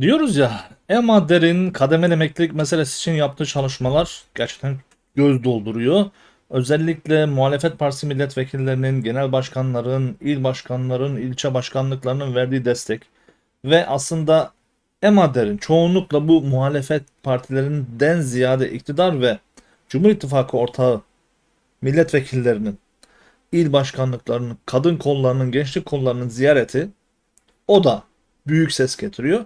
Diyoruz ya, Emma Der'in kademeli emeklilik meselesi için yaptığı çalışmalar gerçekten göz dolduruyor. Özellikle muhalefet partisi milletvekillerinin, genel başkanların, il başkanların, ilçe başkanlıklarının verdiği destek ve aslında Emma Der'in çoğunlukla bu muhalefet partilerinden ziyade iktidar ve Cumhur İttifakı ortağı milletvekillerinin, il başkanlıklarının, kadın kollarının, gençlik kollarının ziyareti o da büyük ses getiriyor.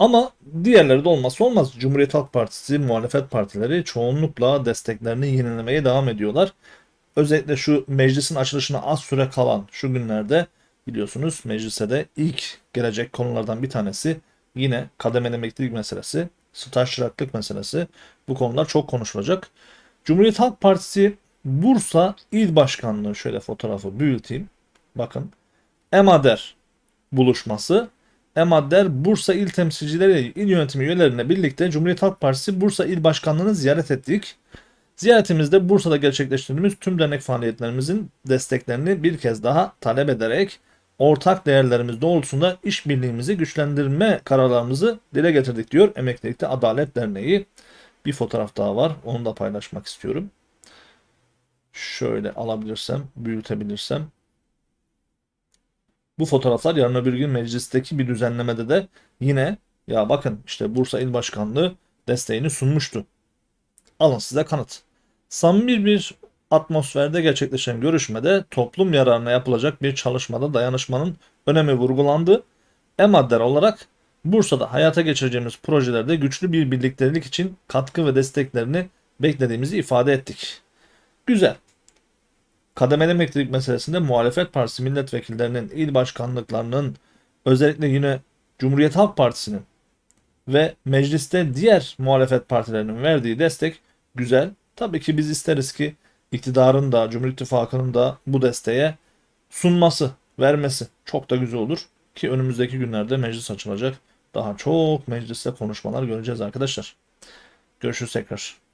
Ama diğerleri de olmazsa olmaz. Cumhuriyet Halk Partisi, muhalefet partileri çoğunlukla desteklerini yenilemeye devam ediyorlar. Özellikle şu meclisin açılışına az süre kalan şu günlerde biliyorsunuz meclise de ilk gelecek konulardan bir tanesi yine kademeli emeklilik meselesi, staj çıraklık meselesi. Bu konular çok konuşulacak. Cumhuriyet Halk Partisi Bursa İl Başkanlığı şöyle fotoğrafı büyüteyim. Bakın. Emader buluşması Emadder Bursa İl Temsilcileri İl Yönetimi üyelerine birlikte Cumhuriyet Halk Partisi Bursa İl Başkanlığı'nı ziyaret ettik. Ziyaretimizde Bursa'da gerçekleştirdiğimiz tüm dernek faaliyetlerimizin desteklerini bir kez daha talep ederek ortak değerlerimiz doğrultusunda işbirliğimizi güçlendirme kararlarımızı dile getirdik diyor Emeklilikte Adalet Derneği. Bir fotoğraf daha var. Onu da paylaşmak istiyorum. Şöyle alabilirsem, büyütebilirsem. Bu fotoğraflar yarın öbür gün meclisteki bir düzenlemede de yine ya bakın işte Bursa İl Başkanlığı desteğini sunmuştu. Alın size kanıt. Samimi bir atmosferde gerçekleşen görüşmede toplum yararına yapılacak bir çalışmada dayanışmanın önemi vurgulandı. E-maddeler olarak Bursa'da hayata geçireceğimiz projelerde güçlü bir birliktelik için katkı ve desteklerini beklediğimizi ifade ettik. Güzel. Kademeli emeklilik meselesinde muhalefet partisi milletvekillerinin, il başkanlıklarının, özellikle yine Cumhuriyet Halk Partisi'nin ve mecliste diğer muhalefet partilerinin verdiği destek güzel. Tabii ki biz isteriz ki iktidarın da Cumhur İttifakı'nın da bu desteğe sunması, vermesi çok da güzel olur. Ki önümüzdeki günlerde meclis açılacak. Daha çok mecliste konuşmalar göreceğiz arkadaşlar. Görüşürüz tekrar.